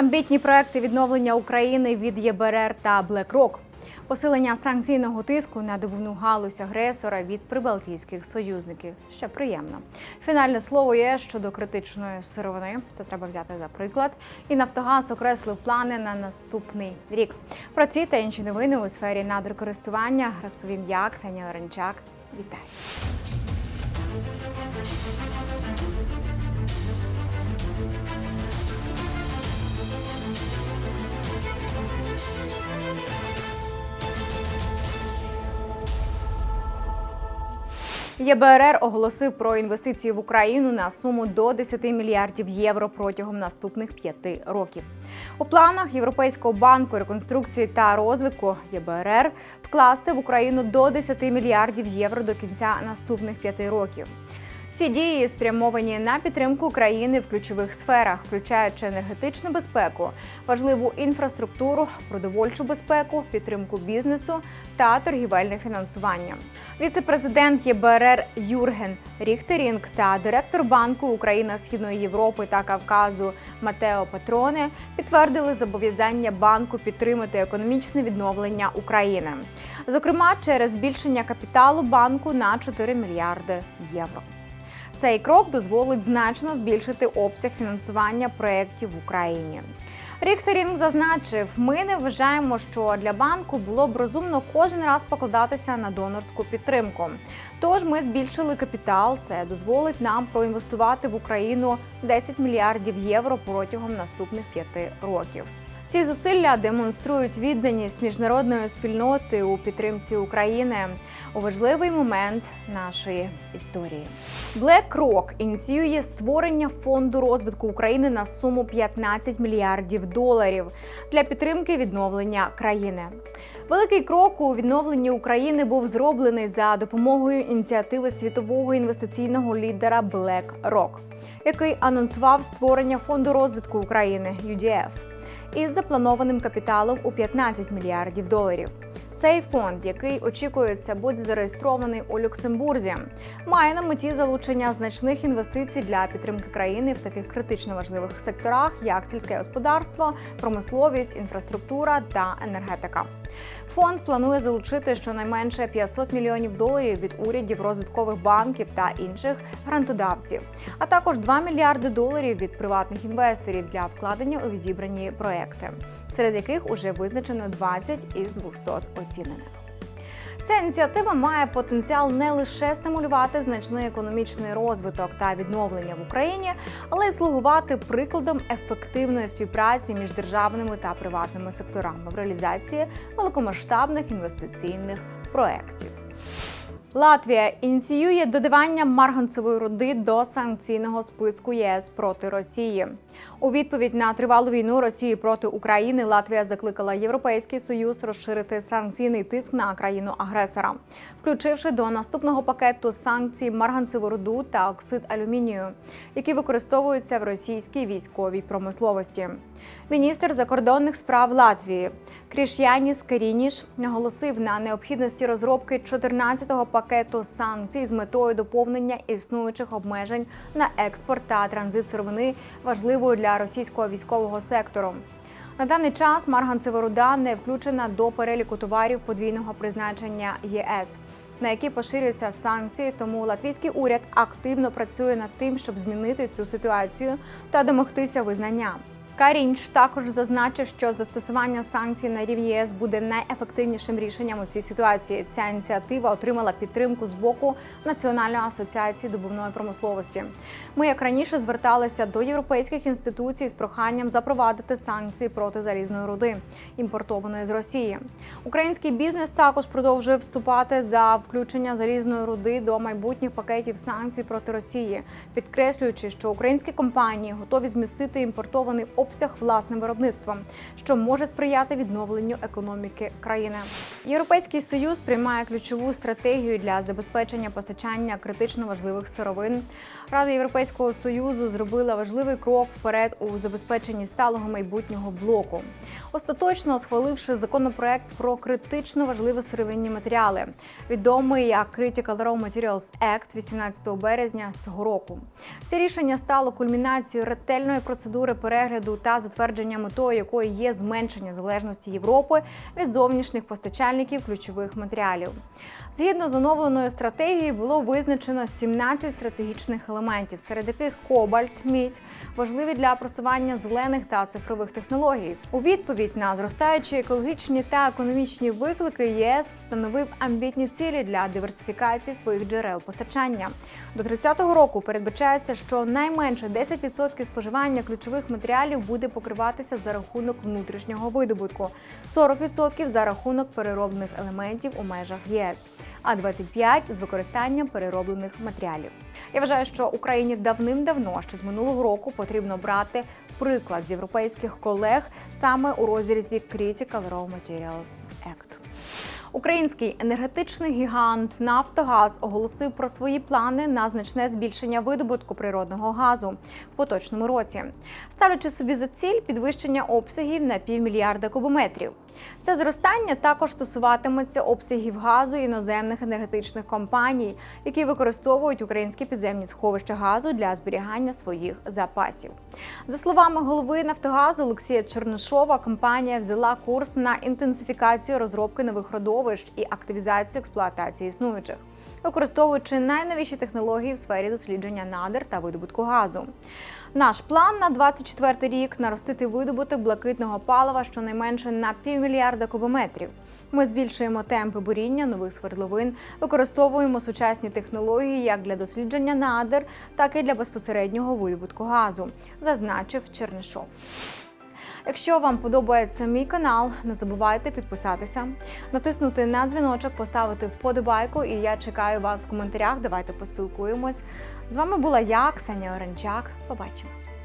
Амбітні проекти відновлення України від ЄБРР та BlackRock. Посилення санкційного тиску на добувну галузь агресора від прибалтійських союзників. Ще приємно. Фінальне слово є щодо критичної сировини. Це треба взяти за приклад. І Нафтогаз окреслив плани на наступний рік. Про ці та інші новини у сфері надрокористування розповім я, Ксенія Оренчак. Вітаю! ЄБРР оголосив про інвестиції в Україну на суму до 10 мільярдів євро протягом наступних п'яти років. У планах Європейського банку реконструкції та розвитку ЄБРР вкласти в Україну до 10 мільярдів євро до кінця наступних п'яти років. Ці дії спрямовані на підтримку України в ключових сферах, включаючи енергетичну безпеку, важливу інфраструктуру, продовольчу безпеку, підтримку бізнесу та торгівельне фінансування. Віце-президент ЄБРР Юрген Ріхтерінг та директор банку Україна Східної Європи та Кавказу Матео Патроне підтвердили зобов'язання банку підтримати економічне відновлення України, зокрема через збільшення капіталу банку на 4 мільярди євро. Цей крок дозволить значно збільшити обсяг фінансування проєктів в Україні. Ріхтерінг зазначив, ми не вважаємо, що для банку було б розумно кожен раз покладатися на донорську підтримку. Тож ми збільшили капітал. Це дозволить нам проінвестувати в Україну 10 мільярдів євро протягом наступних п'яти років. Ці зусилля демонструють відданість міжнародної спільноти у підтримці України у важливий момент нашої історії. BlackRock ініціює створення фонду розвитку України на суму 15 мільярдів доларів для підтримки відновлення країни. Великий крок у відновленні України був зроблений за допомогою ініціативи світового інвестиційного лідера BlackRock, який анонсував створення фонду розвитку України UDF із запланованим капіталом у 15 мільярдів доларів. Цей фонд, який очікується, буде зареєстрований у Люксембурзі, має на меті залучення значних інвестицій для підтримки країни в таких критично важливих секторах, як сільське господарство, промисловість, інфраструктура та енергетика. Фонд планує залучити щонайменше 500 мільйонів доларів від урядів, розвиткових банків та інших грантодавців, а також 2 мільярди доларів від приватних інвесторів для вкладення у відібрані проекти, серед яких уже визначено 20 із 200 оцінених. Ця ініціатива має потенціал не лише стимулювати значний економічний розвиток та відновлення в Україні, але й слугувати прикладом ефективної співпраці між державними та приватними секторами в реалізації великомасштабних інвестиційних проєктів. Латвія ініціює додавання марганцевої руди до санкційного списку ЄС проти Росії. У відповідь на тривалу війну Росії проти України Латвія закликала Європейський Союз розширити санкційний тиск на країну агресора, включивши до наступного пакету санкцій марганцеву руду та оксид алюмінію, які використовуються в російській військовій промисловості. Міністр закордонних справ Латвії Кріш'яніс Керініш наголосив на необхідності розробки 14-го пакету санкцій з метою доповнення існуючих обмежень на експорт та транзит сировини важливою для російського військового сектору. На даний час марганцеворуда не включена до переліку товарів подвійного призначення ЄС, на які поширюються санкції. Тому латвійський уряд активно працює над тим, щоб змінити цю ситуацію та домогтися визнання. Карінч також зазначив, що застосування санкцій на рівні ЄС буде найефективнішим рішенням у цій ситуації. Ця ініціатива отримала підтримку з боку Національної асоціації добувної промисловості. Ми, як раніше, зверталися до європейських інституцій з проханням запровадити санкції проти залізної руди, імпортованої з Росії. Український бізнес також продовжує вступати за включення залізної руди до майбутніх пакетів санкцій проти Росії, підкреслюючи, що українські компанії готові змістити імпортований обсяг власним виробництвом, що може сприяти відновленню економіки країни. Європейський союз приймає ключову стратегію для забезпечення постачання критично важливих сировин. Рада Європейського союзу зробила важливий крок вперед у забезпеченні сталого майбутнього блоку, остаточно схваливши законопроект про критично важливі сировинні матеріали, відомий як Critical Raw Materials Act 18 березня цього року. Це рішення стало кульмінацією ретельної процедури перегляду та затвердження метою якої є зменшення залежності Європи від зовнішніх постачальників ключових матеріалів. Згідно з оновленою стратегією, було визначено 17 стратегічних елементів, серед яких кобальт, мідь важливі для просування зелених та цифрових технологій. У відповідь на зростаючі екологічні та економічні виклики ЄС встановив амбітні цілі для диверсифікації своїх джерел постачання. До 30-го року передбачається, що найменше 10% споживання ключових матеріалів буде покриватися за рахунок внутрішнього видобутку, 40% за рахунок перероблених елементів у межах ЄС, а 25% з використанням перероблених матеріалів. Я вважаю, що Україні давним-давно ще з минулого року потрібно брати приклад з європейських колег саме у розрізі Critical Raw Materials Act. Український енергетичний гігант Нафтогаз оголосив про свої плани на значне збільшення видобутку природного газу в поточному році, ставлячи собі за ціль підвищення обсягів на півмільярда кубометрів. Це зростання також стосуватиметься обсягів газу іноземних енергетичних компаній, які використовують українські підземні сховища газу для зберігання своїх запасів. За словами голови Нафтогазу Олексія Чернишова, компанія взяла курс на інтенсифікацію розробки нових родовищ і активізацію експлуатації існуючих, використовуючи найновіші технології в сфері дослідження надр та видобутку газу. Наш план на 24 рік наростити видобуток блакитного палива щонайменше на півмільярда кубометрів. Ми збільшуємо темпи буріння нових свердловин, використовуємо сучасні технології як для дослідження надр, так і для безпосереднього видобутку газу, зазначив Чернишов. Якщо вам подобається мій канал, не забувайте підписатися, натиснути на дзвіночок, поставити вподобайку, і я чекаю вас в коментарях. Давайте поспілкуємось. З вами була я, Ксенія Оренчак. Побачимось.